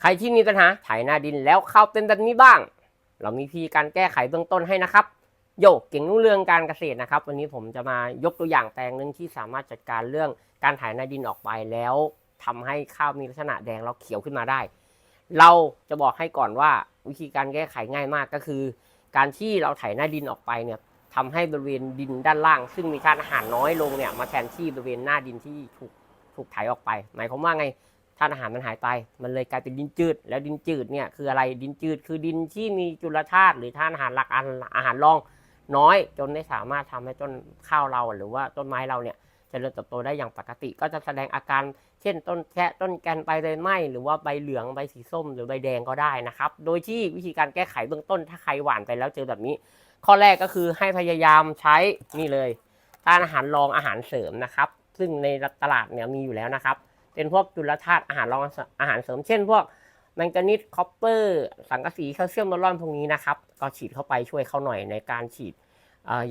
ใครที่มีปัญหาถ่ายหน้าดินแล้วข้าวเป็นแบบนี้บ้าง เรามีพีการแก้ไขเบื้องต้นให้นะครับ โยกเก่งรุ่งเรืองการเกษตรนะครับ วันนี้ผมจะมายกตัวอย่างแปลงหนึ่งที่สามารถจัดการเรื่องการถ่ายหน้าดินออกไปแล้วทำให้ข้าวมีลักษณะแดงแล้วเขียวขึ้นมาได้ เราจะบอกให้ก่อนว่าวิธีการแก้ไขง่ายมากก็คือ การที่เราไถหน้าดินออกไปเนี่ยทำให้บริเวณดินด้านล่าง ซึ่งมีการอาหารน้อยลงเนี่ยมาแทนที่บริเวณหน้าดินที่ถูกถูกไถออกไป หมายความว่าไง ธาตุอาหารมันหายไป มันเลยกลายเป็นดินจืด แล้วดินจืดเนี่ยคืออะไร ดินจืด คือดินที่มีจุลธาตุหรือธาตุอาหารหลักอาหารอาหารรอง น้อยจนไม่สามารถทำให้ต้นข้าวเราหรือว่าต้นไม้เราเนี่ยเจริญเติบโตได้อย่างปกติ ก็จะแสดงอาการ เช่น ต้นแคะต้นแกนใบใบไหมหรือว่าใบเหลืองใบสีส้มหรือใบแดงก็ได้นะครับ โดยที่วิธีการแก้ไขเบื้องต้นถ้าใครหว่านไปแล้วเจอแบบนี้ ข้อแรกก็คือให้พยายามใช้นี่เลยทานอาหารรองอาหารเสริมนะครับ ซึ่งในตลาดเนี่ยมีอยู่แล้วนะครับ เป็นพวกจุลธาตุอาหารรองอาหารเสริมเช่นพวกแมงกานีสคอปเปอร์สังกะสีแคลเซียมโบรอนพวกนี้นะครับ ก็ฉีดเข้าไปช่วยเขาหน่อยในการฉีด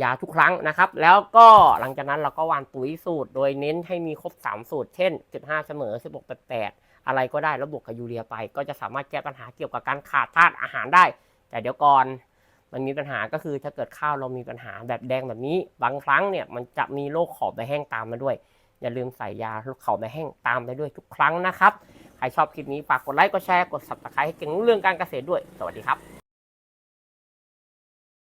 ยาทุกครั้งนะครับ แล้วก็หลังจากนั้นเราก็วานปุ๋ยสูตร โดยเน้นให้มีครบ 3 สูตร เช่น 15 เสมอ 16 88อะไรก็ได้แล้วบวกกับยูเรียไป ก็จะสามารถแก้ปัญหาเกี่ยวกับการขาดธาตุอาหารได้ แต่เดี๋ยวก่อนมันมีปัญหาก็คือถ้าเกิดข้าวเรามีปัญหาแบบแดงแบบนี้ บางครั้งเนี่ยมันจะมีโรคขอบใบแห้งตามมาด้วย อย่าลืมใส่ยาโรคขอบใบแห้งตามไปด้วยทุกครั้งนะครับ ใครชอบคลิปนี้ฝากกดไลค์ กดแชร์ กด subscribe ให้เก่งเรื่องการเกษตรด้วย สวัสดีครับ